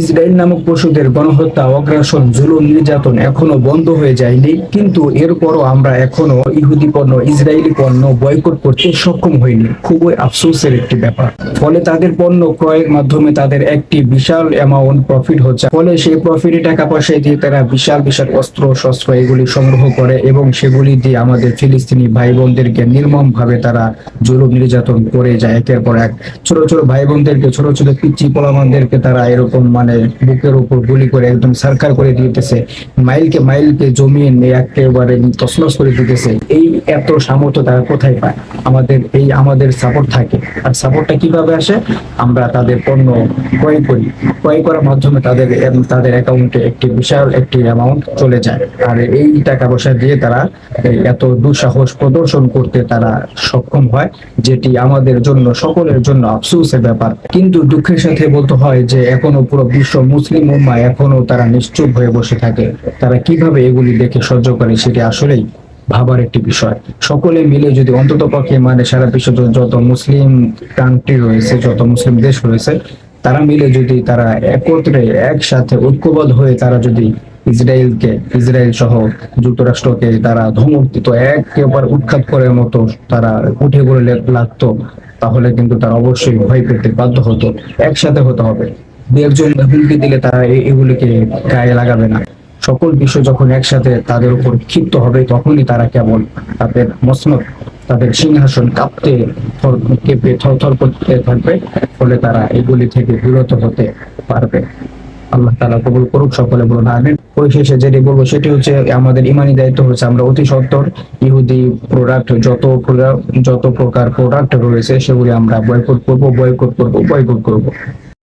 Israel নামক পশুদের গণহত্যা, অগ্রাসন, জুলুম, নির্যাতন এখনও বন্ধ হয়ে যায়নি। কিন্তু এরপরও আমরা এখনও ইহুদি পণ্য, ইসরায়েলি পণ্য বয়কট করতে সক্ষম হইনি। খুবই আফসোসের একটি ব্যাপার। ফলে তাদের পণ্য ক্রয়ের মাধ্যমে তাদের একটি বিশাল অ্যামাউন্ট প্রফিট হচ্ছে। ফলে সেই প্রফিটে টাকা পয়সা দিয়ে তারা বিশাল বিশাল অস্ত্র, শস্ত্র এগুলি সংগ্রহ করে এবং সেগুলি দিয়ে আমাদের ফিলিস্তিনি ভাই বোনদেরকে নির্মম ভাবে তারা জুলুম, নির্যাতন করে যায়। একের পর এক ছোট ছোট ভাই বোনদেরকে ছোট ছোট পিচ্ছি পোলামানদেরকে তারা এরকম মানে বুকের উপর গুলি করে একদম সরকার করে দিতেছে। মাইলকে মাইলকে জমিয়ে নিয়ে একেবারে তসনস করে দিতেছে। এই এত সামর্থ্য তারা কোথায় পায়? আমাদের এই আমাদের সাপোর্ট থাকে। আর সাপোর্টটা কীভাবে আসে? আমরা তাদের পণ্য ক্রয় করি। ক্রয় করার মাধ্যমে তাদের তাদের অ্যাকাউন্টে একটি বিশাল একটি অ্যামাউন্ট চলে যায়। আর এই টাকা পয়সা দিয়ে তারা এত দুঃসাহস প্রদর্শন করতে তারা সক্ষম হয়, যেটি আমাদের জন্য, সকলের জন্য আফসোসের ব্যাপার। কিন্তু দুঃখের সাথে বলতে হয় যে, এখনও পুরো বিশ্ব মুসলিম উম্মা এখনও তারা নিশ্চুপ হয়ে বসে থাকে। তারা কীভাবে এগুলি দেখে সহ্য করে সেটি আসলেই ভাবার একটি বিষয়। সকলে মিলে যদি অন্তত পক্ষে মানে সারা বিশ্ব যত মুসলিম কান্ট্রি রয়েছে, যত মুসলিম দেশ রয়েছে, তারা মিলে যদি তারা একত্রে একসাথে ঐক্যবদ্ধ হয়ে তারা যদি ইসরায়েলকে, ইসরায়েল সহ যুক্তরাষ্ট্রকে তারা ধমক দিত একেবারে উৎখাত করার মতো তারা উঠে লে- লাগতো তাহলে কিন্তু তারা অবশ্যই ভয় পেতে বাধ্য হতো। একসাথে হতে হবে। দু একজন হুমকি দিলে তারা এগুলিকে গায়ে লাগাবে না। সকল বিশ্ব যখন একসাথে তাদের উপর ক্ষিপ্ত হবে, তখনই তারা কেবল তাদের মসনদ, তাদের সিংহাসন কাঁপতে কেঁপে থরথর করতে থাকবে, ফলে তারা এগুলি থেকে বিরত হতে পারবে। আল্লাহ তালা কবুল করুক, সকলে বলুন, আমিন। পরিশেষে যেটি বলব, সেটি হচ্ছে আমাদের ইমানি দায়িত্ব হচ্ছে, আমরা অতি সত্তর ইহুদি প্রোডাক্ট যত যত প্রকার প্রোডাক্ট রয়েছে, সেগুলি আমরা বয়কট করব বয়কট করব বয়কট করব।